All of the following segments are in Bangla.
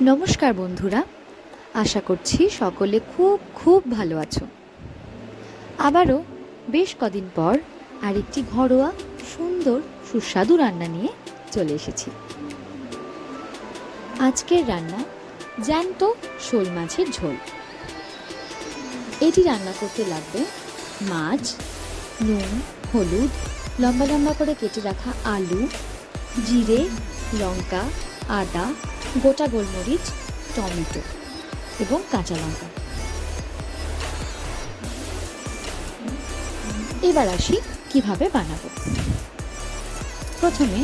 নমস্কার বন্ধুরা, আশা করছি সকলে খুব খুব ভালো আছো। আবারও বেশ কদিন পর আরেকটি ঘরোয়া সুন্দর সুস্বাদু রান্না নিয়ে চলে এসেছি। আজকের রান্না জ্যান্ত শোল মাছের ঝোল। এটি রান্না করতে লাগবে মাছ, নুন, হলুদ, লম্বা লম্বা করে কেটে রাখা আলু, জিরে, লঙ্কা আদা, গোটা গোলমরিচ, টমেটো এবং কাঁচা লঙ্কা। এবার আসি কীভাবে বানাবো। প্রথমে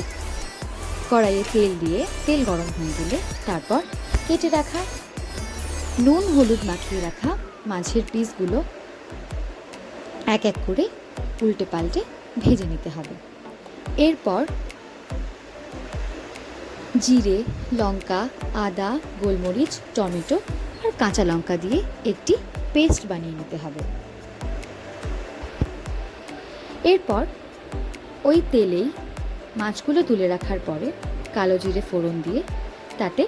কড়াইয়ে তেল দিয়ে তেল গরম হয়ে গেলে তারপর কেটে রাখা, নুন, হলুদ মাখিয়ে রাখা মাছের পিসগুলো এক এক করে উল্টে পাল্টে ভেজে নিতে হবে। এরপর জিরে, লঙ্কা, আদা, গোলমরিচ, টমেটো আর কাঁচা লঙ্কা দিয়ে একটি পেস্ট বানিয়ে নিতে হবে। এরপর ওই তেলেই মাছগুলো তুলে রাখার পরে কালো জিরে ফোড়ন দিয়ে তাতে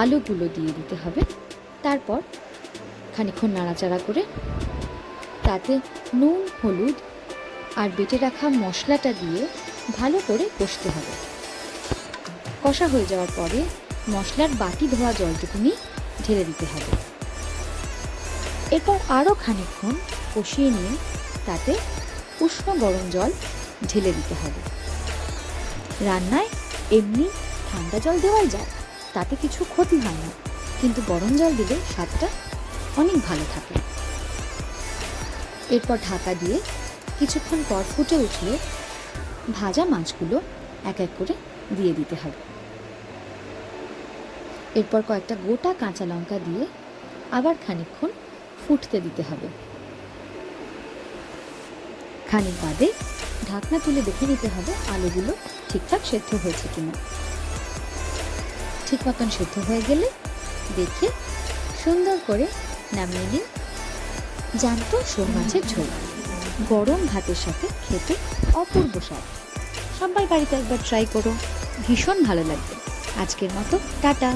আলুগুলো দিয়ে দিতে হবে। তারপর খানিক্ষণ নাড়াচাড়া করে তাতে নুন, হলুদ আর বেটে রাখা মশলাটা দিয়ে ভালো করে কষতে হবে। কষা হয়ে যাওয়ার পরে মশলার বাটি ধোয়া জলটুকুনি ঢেলে দিতে হবে। এরপর আরও খানিকক্ষণ কষিয়ে নিয়ে তাতে উষ্ণ গরম জল ঢেলে দিতে হবে। রান্নায় এমনি ঠান্ডা জল দেওয়াই যায়, তাতে কিছু ক্ষতি হয় না, কিন্তু গরম জল দিলে স্বাদটা অনেক ভালো থাকে। এরপর ঢাকা দিয়ে কিছুক্ষণ পর ফুটে উঠলে ভাজা মাছগুলো এক এক করে দিয়ে দিতে হবে। এরপর কয়েকটা গোটা কাঁচা লঙ্কা দিয়ে আবার খানিকক্ষণ ফুটতে দিতে হবে। খানিক বাদে ঢাকনা তুলে দেখে নিতে হবে আলুগুলো ঠিকঠাক সেদ্ধ হয়েছে কিনা। ঠিক মতন সেদ্ধ হয়ে গেলে দেখে সুন্দর করে নামিয়ে নিন। জ্যান্ত শোল মাছের ঝোল। গরম ভাতের সাথে খেতে অপূর্ব স্বাদ। সবাই বাড়িতে একবার ট্রাই করো। ভীষণ ভালো লাগবে। আজকের মতো টাটা।